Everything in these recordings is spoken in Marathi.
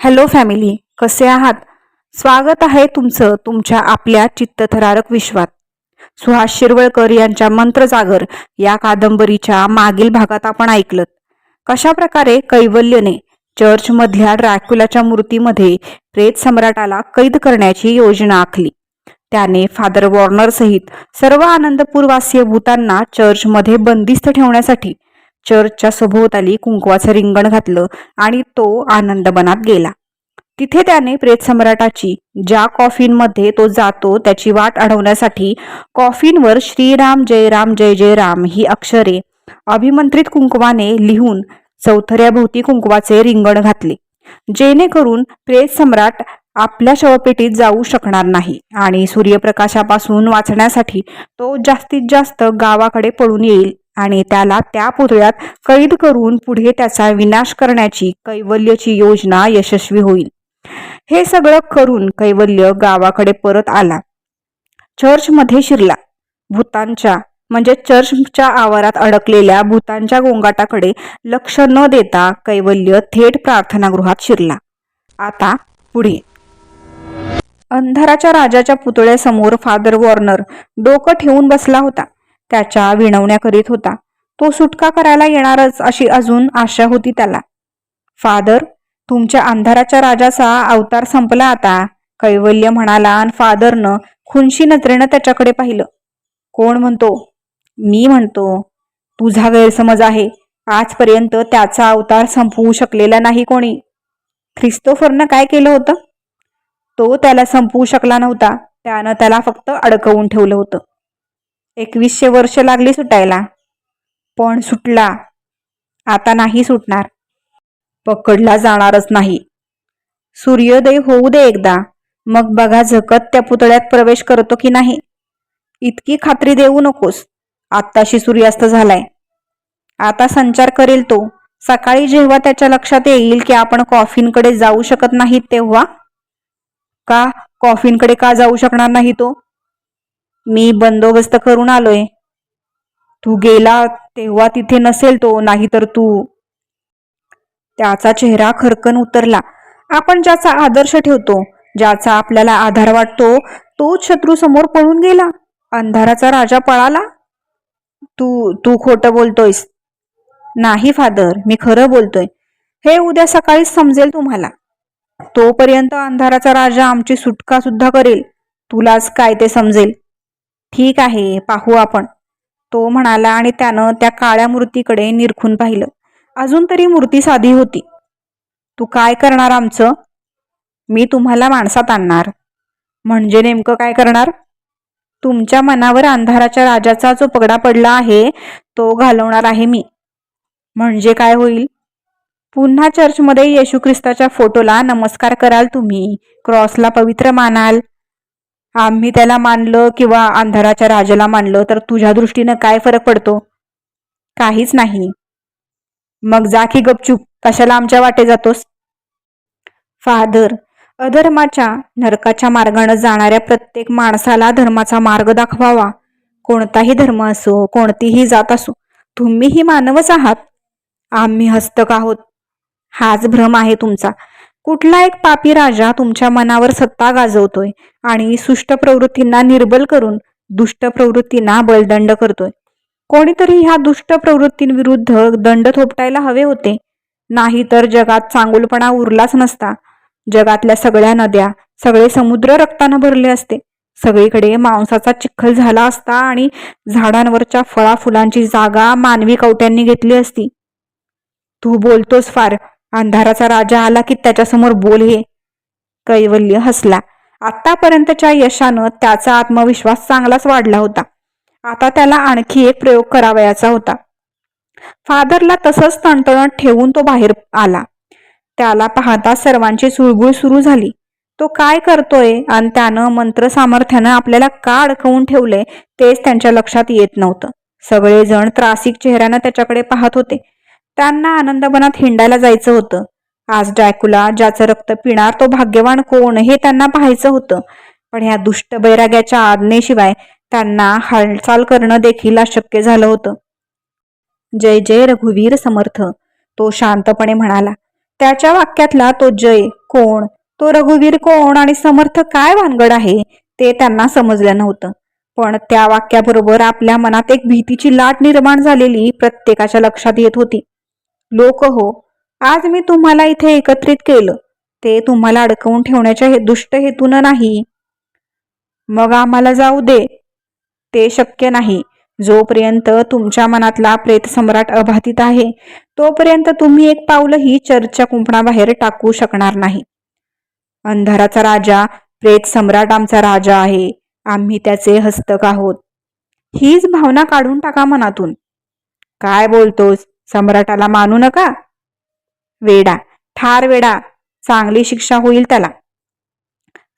हॅलो फॅमिली कसे आहात? स्वागत आहे तुमचं तुमच्या आपल्या चित्तथरारक विश्वात. सुहास शिरवळकर यांच्या मंत्रजागर या कादंबरीच्या मागील भागात आपण ऐकलं कशा प्रकारे कैवल्यने चर्चमधल्या ड्रॅक्युलाच्या मूर्तीमध्ये प्रेत सम्राटाला कैद करण्याची योजना आखली. त्याने फादर वॉर्नर सहित सर्व आनंदपूरवासीय भूतांना चर्चमध्ये बंदिस्त ठेवण्यासाठी चर्चच्या सभोवताली कुंकवाचं रिंगण घातलं आणि तो आनंदबनात गेला. तिथे त्याने प्रेत सम्राटाची ज्या कॉफिनमध्ये तो जातो त्याची वाट अडवण्यासाठी कॉफिनवर श्रीराम जय राम जय जय राम ही अक्षरे अभिमंत्रित कुंकवाने लिहून चौथऱ्याभोवती कुंकवाचे रिंगण घातले. जेणेकरून प्रेत सम्राट आपल्या शवपेटीत जाऊ शकणार नाही आणि सूर्यप्रकाशापासून वाचण्यासाठी तो जास्तीत जास्त गावाकडे पळून येईल. आणि त्याला त्या पुतळ्यात कैद करून पुढे त्याचा विनाश करण्याची कैवल्यची योजना यशस्वी होईल. हे सगळं करून कैवल्य गावाकडे परत आला. चर्चमध्ये शिरला. भूतांच्या म्हणजे चर्चच्या आवारात अडकलेल्या भूतांच्या गोंगाटाकडे लक्ष न देता कैवल्य थेट प्रार्थनागृहात शिरला. आता पुढे. अंधाराच्या राजाच्या पुतळ्यासमोर फादर वॉर्नर डोकं ठेवून बसला होता. त्याच्या विणवण्या करीत होता. तो सुटका करायला येणारच अशी अजून आशा होती त्याला. फादर तुमच्या अंधाराच्या राजाचा अवतार संपला आता कैवल्य म्हणाला आणि फादरनं खुनशी नजरेनं त्याच्याकडे पाहिलं. कोण म्हणतो? मी म्हणतो. तुझा गैरसमज आहे. आजपर्यंत त्याचा अवतार संपवू शकलेला नाही कोणी. ख्रिस्तोफरनं काय केलं होतं? तो त्याला संपवू शकला नव्हता. त्यानं त्याला फक्त अडकवून ठेवलं होतं. एकवीसशे वर्ष लागली सुटायला. पण सुटला. आता नाही सुटणार. पकडला जाणारच नाही. सूर्योदय होऊ दे एकदा. मग बघा झकत त्या पुतळ्यात प्रवेश करतो की नाही. इतकी खात्री देऊ नकोस. आत्ताशी सूर्यास्त झालाय. आता संचार करेल तो. सकाळी जेव्हा त्याच्या लक्षात येईल की आपण कॉफीनकडे जाऊ शकत नाहीत तेव्हा? का कॉफीनकडे का जाऊ शकणार नाही तो? मी बंदोबस्त करून आलोय. तू गेला तेव्हा तिथे नसेल तो नाहीतर तू. त्याचा चेहरा खरकन उतरला. आपण ज्याचा आदर्श ठेवतो ज्याचा आपल्याला आधार वाटतो तोच शत्रू समोर पळून गेला. अंधाराचा राजा पळाला. तू तू खोटं बोलतोयस. नाही फादर मी खरं बोलतोय. हे उद्या सकाळीच समजेल तुम्हाला. तोपर्यंत अंधाराचा राजा आमची सुटका सुद्धा करेल. तुलाच काय ते समजेल. ठीक आहे पाहू आपण. तो म्हणाला आणि त्यानं त्या काळ्या मूर्तीकडे निरखून पाहिलं. अजून तरी मूर्ती साधी होती. तू काय करणार आमचं? मी तुम्हाला माणसात आणणार. म्हणजे नेमकं काय करणार? तुमच्या मनावर अंधाराच्या राजाचा जो पगडा पडला आहे तो घालवणार आहे मी. म्हणजे काय होईल? पुन्हा चर्चमध्ये येशू ख्रिस्ताच्या फोटोला नमस्कार कराल तुम्ही. क्रॉसला पवित्र मानाल. आम्ही त्याला मानलं किंवा अंधाराच्या राजाला मानलं तर तुझ्या दृष्टीनं काय फरक पडतो? काहीच नाही. मग जा की गपचूप. कशाला आमच्या वाटे जातोस? फादर अधर्माच्या नरकाच्या मार्गानं जाणाऱ्या प्रत्येक माणसाला धर्माचा मार्ग दाखवावा. कोणताही धर्म असो कोणतीही जात असो तुम्हीही मानवच आहात. आम्ही हस्तक आहोत. हाच भ्रम आहे तुमचा. कुठला एक पापी राजा तुमच्या मनावर सत्ता गाजवतोय आणि सुष्ट प्रवृत्तींना निर्बल करून दुष्ट प्रवृत्तींना बलदंड करतोय? कोणीतरी ह्या दुष्ट प्रवृत्तींविरुद्ध दंड थोपटायला हवे होते? नाहीतर जगात चांगुलपणा उरलाच नसता. जगातल्या सगळ्या नद्या सगळे समुद्र रक्तानं भरले असते. सगळीकडे मांसाचा चिखल झाला असता आणि झाडांवरच्या फळा फुलांची जागा मानवी कवट्यांनी घेतली असती. तू बोलतोस फार. अंधाराचा राजा आला की त्याच्यासमोर बोल हे. कैवल्य हसला. आतापर्यंतच्या यशानं त्याचा आत्मविश्वास चांगलाच वाढला होता. आता त्याला आणखी एक प्रयोग करावयाचा होता. फादरला तसंच तणतणत ठेवून तो बाहेर आला. त्याला पाहता सर्वांची सुळबुळ सुरू झाली. तो काय करतोय आणि त्यानं मंत्र सामर्थ्यानं आपल्याला का अडकवून ठेवलंय तेच त्यांच्या लक्षात येत नव्हतं. सगळेजण त्रासिक चेहऱ्यानं त्याच्याकडे पाहत होते. त्यांना आनंदवनात हिंडायला जायचं होतं. आज डायकुला ज्याचं रक्त पिणार तो भाग्यवान कोण हे त्यांना पाहायचं होतं. पण ह्या दुष्ट बैराग्याच्या आज्ञेशिवाय त्यांना हालचाल करणं देखील अशक्य झालं होतं. जय जय रघुवीर समर्थ तो शांतपणे म्हणाला. त्याच्या वाक्यातला तो जय कोण तो रघुवीर कोण आणि समर्थ काय भानगड आहे ते त्यांना समजलं नव्हतं. पण त्या वाक्याबरोबर आपल्या मनात एक भीतीची लाट निर्माण झालेली प्रत्येकाच्या लक्षात येत होती. लोक हो आज मी तुम्हाला इथे एकत्रित केलं. ते तुम्हाला अडकवून ठेवण्याच्या हे दुष्ट हेतून नाही. मग आम्हाला जाऊ दे. ते शक्य नाही. जोपर्यंत तुमच्या मनातला प्रेत सम्राट अबाधित आहे तोपर्यंत तुम्ही एक पावलंही चर्चा कुंपणाबाहेर टाकू शकणार नाही. अंधाराचा राजा प्रेत सम्राट आमचा राजा आहे. आम्ही त्याचे हस्तक आहोत. हीच भावना काढून टाका मनातून. काय बोलतोस? सम्राटाला मानू नका. वेडा ठार वेडा चांगली शिक्षा होईल त्याला.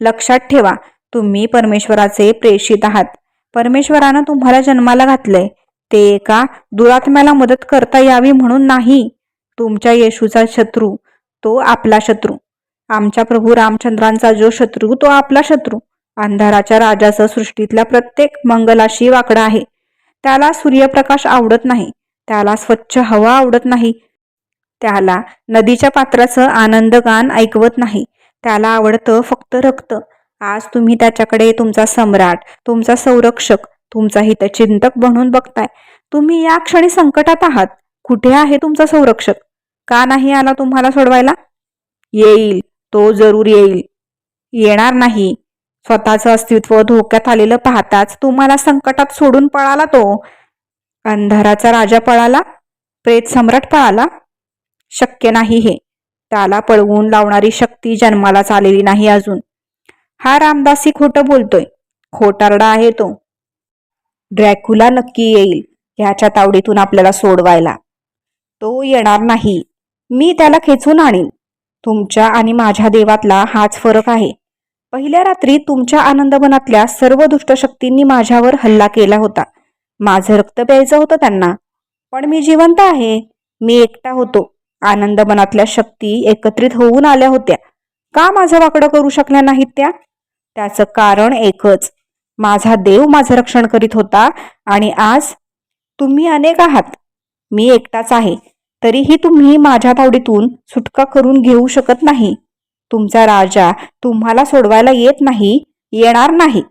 लक्षात ठेवा तुम्ही परमेश्वराचे प्रेषित आहात. परमेश्वरानं तुम्हाला जन्माला घातलंय. ते एका दुरात्म्याला मदत करता यावी म्हणून नाही. तुमच्या येशूचा शत्रू तो आपला शत्रू. आमच्या प्रभू रामचंद्रांचा जो शत्रू तो आपला शत्रू. अंधाराच्या राजाचं सृष्टीतल्या प्रत्येक मंगलाशी वाकडा आहे. त्याला सूर्यप्रकाश आवडत नाही. त्याला स्वच्छ हवा आवडत नाही. त्याला नदीच्या पात्राचं आनंदगान ऐकवत नाही. त्याला आवडतं फक्त रक्त. आज तुम्ही त्याच्याकडे तुमचा सम्राट तुमचा संरक्षक तुमचा हितचिंतक बनून बघताय. तुम्ही या क्षणी संकटात आहात. कुठे आहे तुमचा संरक्षक? का नाही आला तुम्हाला सोडवायला? येईल. तो जरूर येईल. येणार नाही. स्वतःचं अस्तित्व धोक्यात आलेलं पाहताच तुम्हाला संकटात सोडून पळाला तो. अंधाराचा राजा पळाला प्रेत सम्राट पळाला. शक्य नाही हे. त्याला पळवून लावणारी शक्ती जन्मालाच आलेली नाही अजून. हा रामदासी खोटं बोलतोय. खोटारडा आहे तो. ड्रॅक्युला नक्की येईल ह्याच्या तावडीतून आपल्याला सोडवायला. तो येणार नाही. मी त्याला खेचून आणीन. तुमच्या आणि माझ्या देवातला हाच फरक आहे. पहिल्या रात्री तुमच्या आनंदवनातल्या सर्व दुष्ट शक्तींनी माझ्यावर हल्ला केला होता. माझं रक्त प्यायचं होतं त्यांना. पण मी जिवंत आहे. मी एकटा होतो. आनंदवनातल्या शक्ती एकत्रित होऊन आल्या होत्या. का माझं वाकडं करू शकल्या नाहीत त्या? त्याचं कारण एकच. माझा देव माझं रक्षण करीत होता आणि आज तुम्ही अनेक आहात. मी एकटाच आहे. तरीही तुम्ही माझ्या तावडीतून सुटका करून घेऊ शकत नाही. तुमचा राजा तुम्हाला सोडवायला येत नाही. येणार नाही.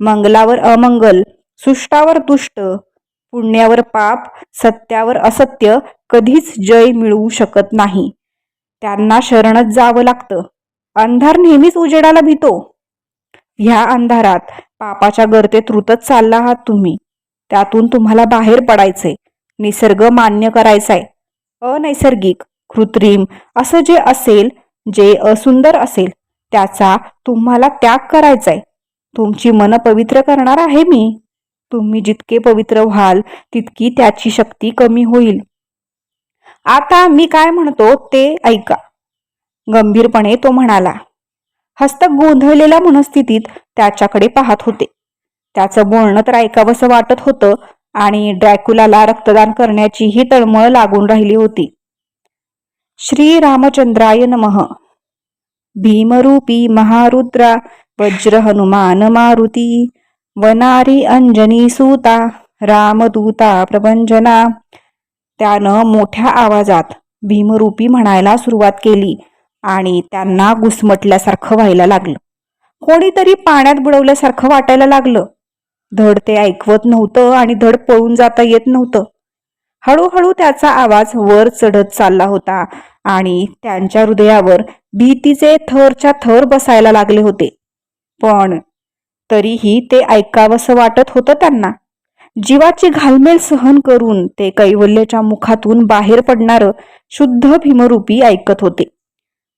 मंगलावर अमंगल सुष्टावर दुष्ट पुण्यावर पाप सत्यावर असत्य कधीच जय मिळवू शकत नाही. त्यांना शरणच जावं लागतं. अंधार नेहमीच उजेडाला भीतो. ह्या अंधारात पापाच्या गर्तेत रुतत चालला आहात तुम्ही. त्यातून तुम्हाला बाहेर पडायचंय. निसर्ग मान्य करायचाय. अनैसर्गिक कृत्रिम असं जे असेल जे असुंदर असेल त्याचा तुम्हाला त्याग करायचाय. तुमची मन पवित्र करणार आहे मी. तुम्ही जितके पवित्र व्हाल तितकी त्याची शक्ती कमी होईल. आता मी काय म्हणतो ते ऐका. गंभीरपणे तो म्हणाला हस्तक गोंधळलेल्या मनस्थितीत त्याच्याकडे पाहत होते. त्याचं बोलणं तर ऐकावंसं वाटत होतं आणि ड्रॅक्युलाला रक्तदान करण्याचीही तळमळ लागून राहिली होती. श्री रामचंद्राय नमः. भीमरूपी महारुद्रा वज्र हनुमान मारुती वनारी अंजनी सूता रामदूता प्रभंजना. त्यानं मोठ्या आवाजात भीमरूपी म्हणायला सुरुवात केली आणि त्यांना घुसमटल्यासारखं व्हायला लागलं. कोणीतरी पाण्यात बुडवल्यासारखं वाटायला लागलं. धड ते ऐकवत नव्हतं आणि धड पळून जाता येत नव्हतं. हळूहळू त्याचा आवाज वर चढत चालला होता आणि त्यांच्या हृदयावर भीतीचे थरच्या थर बसायला लागले होते. पण तरीही ते ऐकावंसं वाटत होतं त्यांना. जीवाची घालमेल सहन करून ते कैवल्याच्या मुखातून बाहेर पडणारं शुद्ध भीमरूपी ऐकत होते.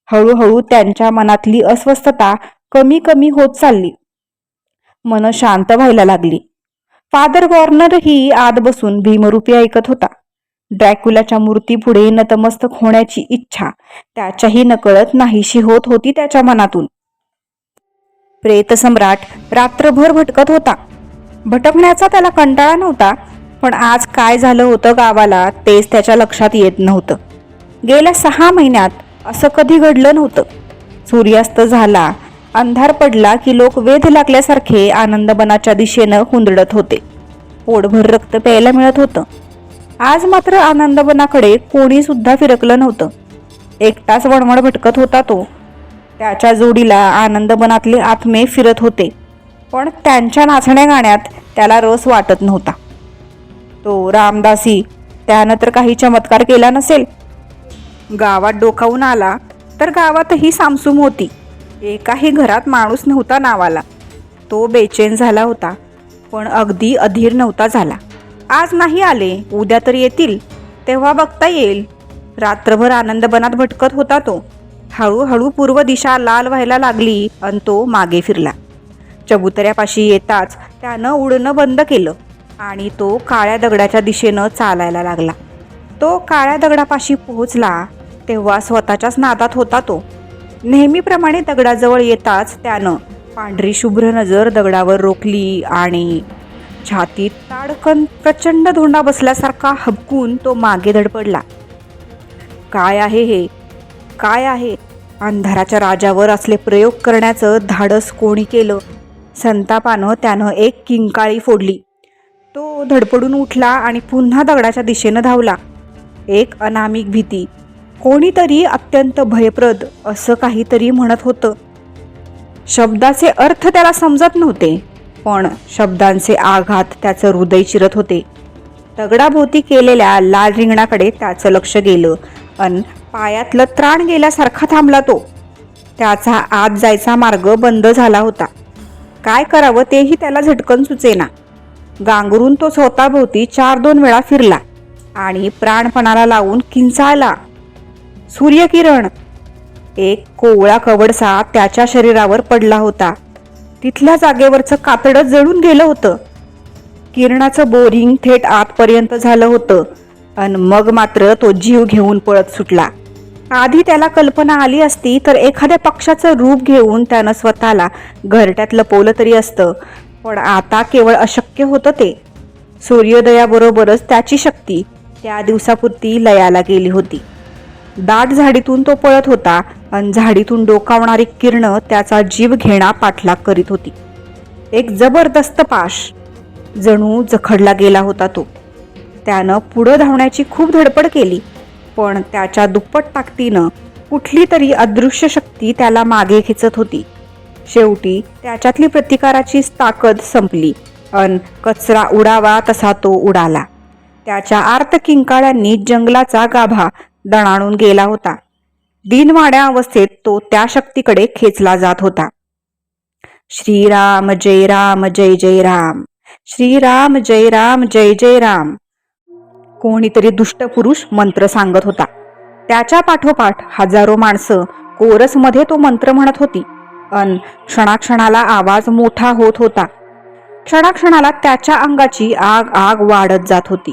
हळूहळू त्यांच्या मनातली अस्वस्थता कमी कमी होत चालली. मन शांत व्हायला लागली. फादर वॉर्नर ही आत बसून भीमरूपी ऐकत होता. ड्रॅक्युलाच्या मूर्तीपुढे नतमस्तक होण्याची इच्छा त्याच्याही नकळत नाहीशी होत होती त्याच्या मनातून. प्रेतसम्राट रात्रभर भटकत होता. भटकण्याचा त्याला कंटाळा नव्हता पण आज काय झालं होतं गावाला तेच त्याच्या लक्षात येत नव्हतं. गेल्या सहा महिन्यात असं कधी घडलं नव्हतं. सूर्यास्त झाला अंधार पडला की लोक वेध लागल्यासारखे आनंदबनाच्या दिशेनं हुंदडत होते. पोटभर रक्त प्यायला मिळत होतं. आज मात्र आनंदबनाकडे कोणीसुद्धा फिरकलं नव्हतं. एकटाच वणवण भटकत होता तो त्याच्या जोडीला आनंदबनातले आत्मे फिरत होते. पण त्यांच्या नाचण्या गाण्यात त्याला रस वाटत नव्हता. तो रामदासी त्यानं तर काही चमत्कार केला नसेल. गावात डोकावून आला तर गावातही सामसूम होती. एकाही घरात माणूस नव्हता नावाला. तो बेचैन झाला होता पण अगदी अधीर नव्हता झाला. आज नाही आले उद्या तर येतील. तेव्हा बघता येईल. रात्रभर आनंदबनात भटकत होता तो. हळूहळू पूर्व दिशा लाल व्हायला लागली आणि तो मागे फिरला. चबुतऱ्यापाशी येताच त्यानं उडणं बंद केलं आणि तो काळ्या दगडाच्या दिशेनं चालायला लागला. तो काळ्या दगडापाशी पोहोचला तेव्हा स्वतःच्याच नादात होता तो. नेहमीप्रमाणे दगडाजवळ येताच त्यानं पांढरी शुभ्र नजर दगडावर रोखली आणि छातीत ताडकन प्रचंड धोंडा बसल्यासारखा हबकून तो मागे धडपडला. काय आहे हे? काय आहे? अंधाराच्या राजावर असले प्रयोग करण्याचं धाडस कोणी केलं? संतापानं त्यानं एक किंकाळी फोडली. तो धडपडून उठला आणि पुन्हा दगडाच्या दिशेनं धावला. एक अनामिक भीती. कोणीतरी अत्यंत भयप्रद असं काहीतरी म्हणत होतं. शब्दाचे अर्थ त्याला समजत नव्हते पण शब्दांचे आघात त्याचं हृदय चिरत होते. दगडाभोवती केलेल्या लाल रिंगणाकडे त्याचं लक्ष गेलं. अन पायातलं त्राण गेल्यासारखा थांबला तो. त्याचा आत जायचा मार्ग बंद झाला होता. काय करावं तेही त्याला झटकन सुचेना. गांगरून तो स्वतःभोवती चार दोन वेळा फिरला आणि प्राणपणाला लावून किंचाळला. सूर्यकिरण! एक कोवळा कवडसा त्याच्या शरीरावर पडला होता. तिथल्या जागेवरचं कातडं जळून गेलं होतं. किरणाचं बोरिंग थेट आतपर्यंत झालं होतं. अन मग मात्र तो जीव घेऊन पळत सुटला. आधी त्याला कल्पना आली असती तर एखाद्या पक्षाचं रूप घेऊन त्यानं स्वतःला घरट्यात लपवलं तरी असतं. पण आता केवळ अशक्य होतं ते. सूर्योदयाबरोबरच त्याची शक्ती त्या दिवसापुरती लयाला गेली होती. दाट झाडीतून तो पळत होता आणि झाडीतून डोकावणारी किरणं त्याचा जीव घेणा पाठलाग करीत होती. एक जबरदस्त पाश जणू जखडला गेला होता तो. त्यानं पुढं धावण्याची खूप धडपड केली. पण त्याच्या दुप्पट ताकदीनं कुठली तरी अदृश्य शक्ती त्याला मागे खेचत होती. शेवटी त्याच्यातली प्रतिकाराची ताकद संपली अन कचरा उडावा तसा तो उडाला. त्याच्या आर्त किंकाळ्यांनी जंगलाचा गाभा दणाणून गेला होता. दिनवाड्या अवस्थेत तो त्या शक्तीकडे खेचला जात होता. श्रीराम जय राम जय जय राम. श्रीराम जय राम जय जय राम. कोणीतरी दुष्ट पुरुष मंत्र सांगत होता. त्याच्या पाठोपाठ हजारो माणसं कोरसमध्ये तो मंत्र म्हणत होती. अन क्षणाक्षणाला आवाज मोठा होत होता. क्षणाक्षणाला त्याच्या अंगाची आग आग वाढत जात होती.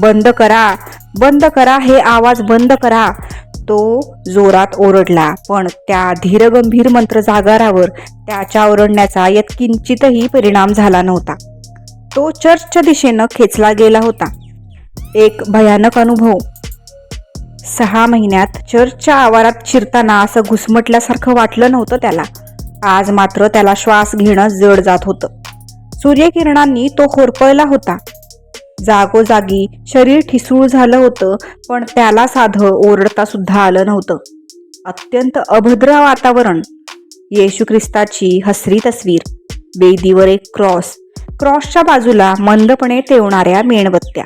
बंद करा बंद करा हे आवाज बंद करा. तो जोरात ओरडला पण त्या धीरगंभीर मंत्र जागारावर त्याच्या ओरडण्याचा यत्किंचितही परिणाम झाला नव्हता. तो चर्चच्या दिशेनं खेचला गेला होता. एक भयानक अनुभव. सहा महिन्यात चर्चच्या आवारात शिरताना असं घुसमटल्यासारखं वाटलं नव्हतं त्याला. आज मात्र त्याला श्वास घेणं जड जात होतं. सूर्यकिरणांनी तो होरपळला होता. जागोजागी शरीर ठिसूळ झालं होतं पण त्याला साधं ओरडता सुद्धा आलं नव्हतं. अत्यंत अभद्र वातावरण. येशू ख्रिस्ताची हसरी तस्वीर. वेदीवर एक क्रॉस. क्रॉसच्या बाजूला मंदपणे तेवणाऱ्या मेणबत्त्या.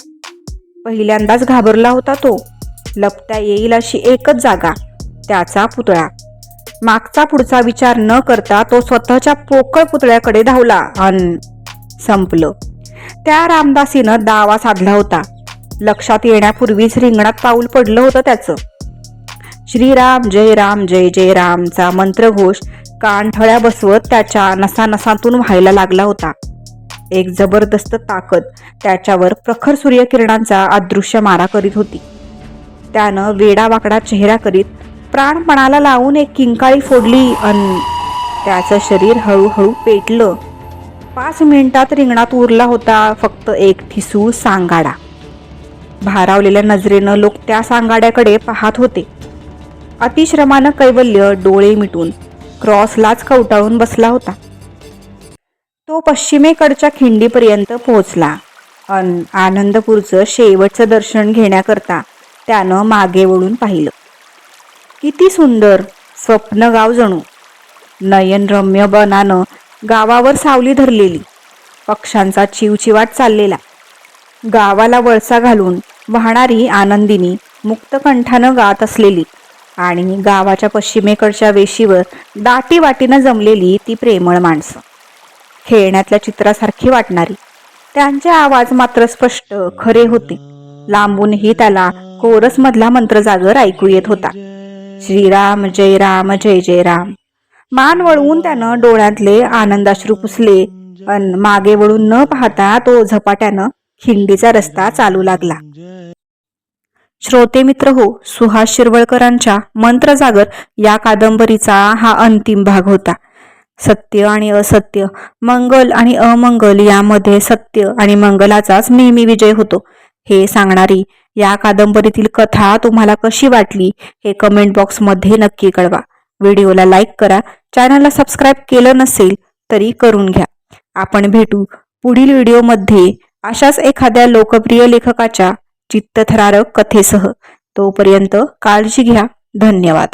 पहिल्यांदाच घाबरला होता तो. लपता येईल अशी एकच जागा त्याचा पुतळा. मागचा पुढचा विचार न करता तो स्वतःच्या पोकळ पुतळ्याकडे धावला अन संपलं. त्या रामदासीनं दावा साधला होता. लक्षात येण्यापूर्वीच रिंगणात पाऊल पडलं होतं त्याचं. श्रीराम जय राम जय जय रामचा मंत्रघोष कानठळ्या बसवत त्याच्या नसानसातून व्हायला लागला होता. एक जबरदस्त ताकद त्याच्यावर प्रखर सूर्यकिरणांचा अदृश्य मारा करीत होती. त्यानं वेडावाकडा चेहरा करीत प्राणपणाला लावून एक किंकाळी फोडली अन त्याचं शरीर हळूहळू पेटलं. पाच मिनिटात रिंगणात उरला होता फक्त एक ठिसूळ सांगाडा. भारावलेल्या नजरेनं लोक त्या सांगाड्याकडे पाहत होते. अतिश्रमानं कैवल्य डोळे मिटून क्रॉसलाच कवटाळून बसला होता. तो पश्चिमेकडच्या खिंडीपर्यंत पोहोचला. अन आनंदपूरचं शेवटचं दर्शन घेण्याकरता त्यानं मागे वळून पाहिलं. किती सुंदर स्वप्न गाव जणू. नयनरम्य बनानं गावावर सावली धरलेली. पक्ष्यांचा चिवचिवाट चाललेला. गावाला वळसा घालून वाहणारी आनंदिनी मुक्तकंठानं गात असलेली आणि गावाच्या पश्चिमेकडच्या वेशीवर दाटीवाटीनं जमलेली ती प्रेमळ माणसं. खेळण्यातल्या चित्रासारखी वाटणारी. त्यांचे आवाज मात्र स्पष्ट खरे होते. लांबूनही त्याला कोरस मधला मंत्रजागर ऐकू येत होता. श्रीराम जय राम जय जय राम. मान वळवून त्यानं डोळ्यातले आनंदाश्रू पुसले. अन मागे वळून न पाहता तो झपाट्यानं खिंडीचा रस्ता चालू लागला. श्रोते मित्र हो सुहास शिरवळकरांच्या मंत्रजागर या कादंबरीचा हा अंतिम भाग होता. सत्य आणि असत्य मंगल आणि अमंगल यामध्ये सत्य आणि मंगलाचाच नेहमी विजय होतो. हे सांगणारी या कादंबरीतील कथा तुम्हाला कशी वाटली हे कमेंट बॉक्समध्ये नक्की कळवा. व्हिडिओला लाईक करा चॅनलला सबस्क्राईब केलं नसेल तरी करून घ्या. आपण भेटू पुढील व्हिडिओमध्ये अशाच एखाद्या लोकप्रिय लेखकाच्या चित्तथरारक कथेसह. तोपर्यंत काळजी घ्या. धन्यवाद.